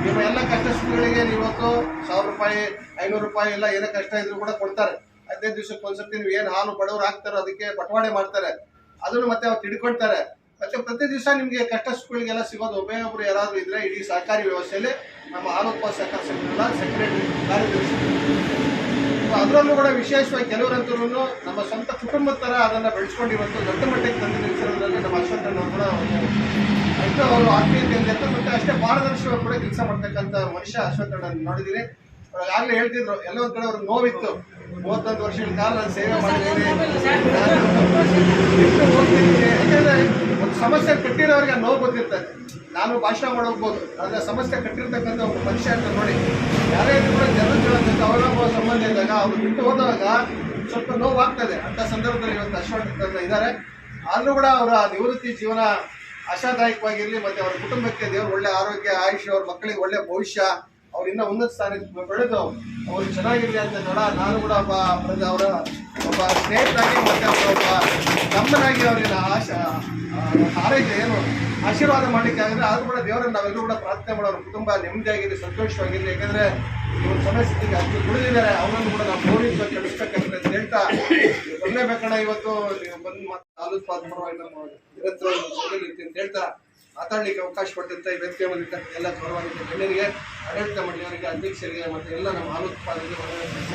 ನಿಮ್ಮ ಎಲ್ಲ ಕಷ್ಟ ಸುಖಗಳಿಗೆ ಇವತ್ತು ಸಾವಿರ ರೂಪಾಯಿ, ಐನೂರು ರೂಪಾಯಿ ಎಲ್ಲ ಏನೇ ಕಷ್ಟ ಇದ್ರು ಕೂಡ ಕೊಡ್ತಾರೆ. ಹದಿನೈದು ದಿವಸಕ್ಕೆ ಒಂದ್ಸರ್ತಿ ನೀವು ಏನು ಹಾಲು ಬಡವರು ಹಾಕ್ತಾರೋ ಅದಕ್ಕೆ ಬಟವಾಡೆ ಮಾಡ್ತಾರೆ. ಅದನ್ನು ಮತ್ತೆ ಅವ್ರು ತಿಳ್ಕೊಳ್ತಾರೆ ಮತ್ತೆ ಪ್ರತಿ ದಿವಸ ನಿಮಗೆ ಕಷ್ಟ ಸುಖಗಳಿಗೆಲ್ಲ ಸಿಗೋದು ಒಬ್ಬೊಬ್ಬರು ಯಾರಾದರೂ ಇದ್ರೆ ಇಡೀ ಸಹಕಾರಿ ವ್ಯವಸ್ಥೆಯಲ್ಲಿ ನಮ್ಮ ಹಾಲು ಉತ್ಪಾದ ಸಹಕಾರ ಸಂಘಗಳ ಸೆಕ್ರೆಟರಿ ಕಾರ್ಯದರ್ಶಿ. ಅದರಲ್ಲೂ ಕೂಡ ವಿಶೇಷವಾಗಿ ಕೆಲವರಂತೂ ನಮ್ಮ ಸ್ವಂತ ಕುಟುಂಬದ ಥರ ಅದನ್ನ ಬೆಳೆಸ್ಕೊಂಡು ಇವತ್ತು ದೊಡ್ಡ ಮಟ್ಟಕ್ಕೆ ತಂದು ನಿಲ್ಲಿಸಿರೋದ್ರಲ್ಲಿ ನಮ್ಮ ಅಶ್ವತ್ಥಣ್ಣವ್ರು ಕೂಡ ಅವರು ಆತ್ಮೀಯತೆಯಿಂದ ಇರ್ತಾರೆ ಅಷ್ಟೇ ಪಾರದರ್ಶಕವಾಗಿ ಕೂಡ ಕೆಲಸ ಮಾಡ್ತಕ್ಕಂಥ ಮನುಷ್ಯ ಅಶ್ವತ್ಥಣ್ಣ ನೋಡಿದಿರಿ ಆಗ್ಲೇ ಹೇಳ್ತಿದ್ರು, ಎಲ್ಲೋ ಒಂದ್ ಕಡೆ ಅವ್ರಿಗೆ ನೋವಿತ್ತು. ಮೂವತ್ತೊಂದು ವರ್ಷಗಳ ಕಾಲ ನಾನು ಸೇವೆ ಮಾಡಿದ್ದೀನಿ ಒಂದು ಸಮಸ್ಯೆ ಕಟ್ಟಿರೋರಿಗೆ ನೋವು ಗೊತ್ತಿರ್ತದೆ ನಾನು ಭಾಷಣ ಮಾಡೋಗ್ಬೋದು ಆದರೆ ಸಮಸ್ಯೆ ಕಟ್ಟಿರ್ತಕ್ಕಂಥ ಒಬ್ಬ ಮನುಷ್ಯ ಅಂತ ನೋಡಿ ಯಾರೇ ಕೂಡ ಜನರ ಜೊತೆ ಅವಲಂಬ ಸಂಬಂಧ ಇದ್ದಾಗ ಅವ್ರು ಬಿಟ್ಟು ಹೋದಾಗ ಸ್ವಲ್ಪ ನೋವಾಗ್ತದೆ. ಅಂತ ಸಂದರ್ಭದಲ್ಲಿ ಇವತ್ತು ಅಶ್ವತ್ಥ ಇದ್ದಾರೆ. ಆದರೂ ಕೂಡ ಅವರ ನಿವೃತ್ತಿ ಜೀವನ ಆಶಾದಾಯಕವಾಗಿರಲಿ ಮತ್ತೆ ಅವರ ಕುಟುಂಬಕ್ಕೆ ದೇವರು ಒಳ್ಳೆ ಆರೋಗ್ಯ ಆಯುಷ್ಯ ಅವ್ರ ಮಕ್ಕಳಿಗೆ ಒಳ್ಳೆ ಭವಿಷ್ಯ ಅವ್ರು ಇನ್ನೂ ಉನ್ನತ ಸ್ಥಾನಕ್ಕೆ ಬೆಳೆದು ಅವರು ಚೆನ್ನಾಗಿರ್ಲಿ ಅಂತ ನೋಡ, ನಾನು ಕೂಡ ಒಬ್ಬ ಅವರ ಒಬ್ಬ ಸ್ನೇಹಿತರಾಗಿ ಮತ್ತೆ ಅವರ ಒಬ್ಬ ತಮ್ಮನಾಗಿ ಅವರಿಗೆ ಆಶ ಆರೈಕೆ ಏನು ಆಶೀರ್ವಾದ ಮಾಡಲಿಕ್ಕೆ ಆಗಿದ್ರೆ ಆದರೂ ಕೂಡ ದೇವರನ್ನು ನಾವೆಲ್ಲರೂ ಕೂಡ ಪ್ರಾರ್ಥನೆ ಮಾಡೋರು. ಕುಟುಂಬ ನೆಮ್ಮದಿಯಾಗಿರಲಿ ಸಂತೋಷವಾಗಿರಲಿ ಯಾಕಂದ್ರೆ ಸಮಯ ಸ್ಥಿತಿಗೆ ಅಷ್ಟು ಉಳಿದಿದ್ದಾರೆ ಅವರನ್ನು ಕೂಡ ನಾವು ಗೌರವಿಸಬೇಕು ನಡೆಸ್ಬೇಕಂತ ಅಂತ ಹೇಳ್ತಾ ಬರಲೇಬೇಕಣ್ಣ ಇವತ್ತು ನೀವು ಬಂದು ಮಾತು ನಿರಂತರ ಜೊತೆಲಿ ಅಂತ ಹೇಳ್ತಾ ಮಾತಾಡ್ಲಿಕ್ಕೆ ಅವಕಾಶ ಕೊಟ್ಟಂತ ವೇದಿಕೆ ಬಂದಿರ್ತಕ್ಕಂಥ ಎಲ್ಲ ಗೌರವಾನ್ವಿತ ಗಣ್ಯರಿಗೆ, ಆಡಳಿತ ಮಂಡಳಿಯವರಿಗೆ, ಅಧ್ಯಕ್ಷರಿಗೆ ಮತ್ತು ಎಲ್ಲ ನಮ್ಮ ಹಾಲು ಉತ್ಪಾದನೆ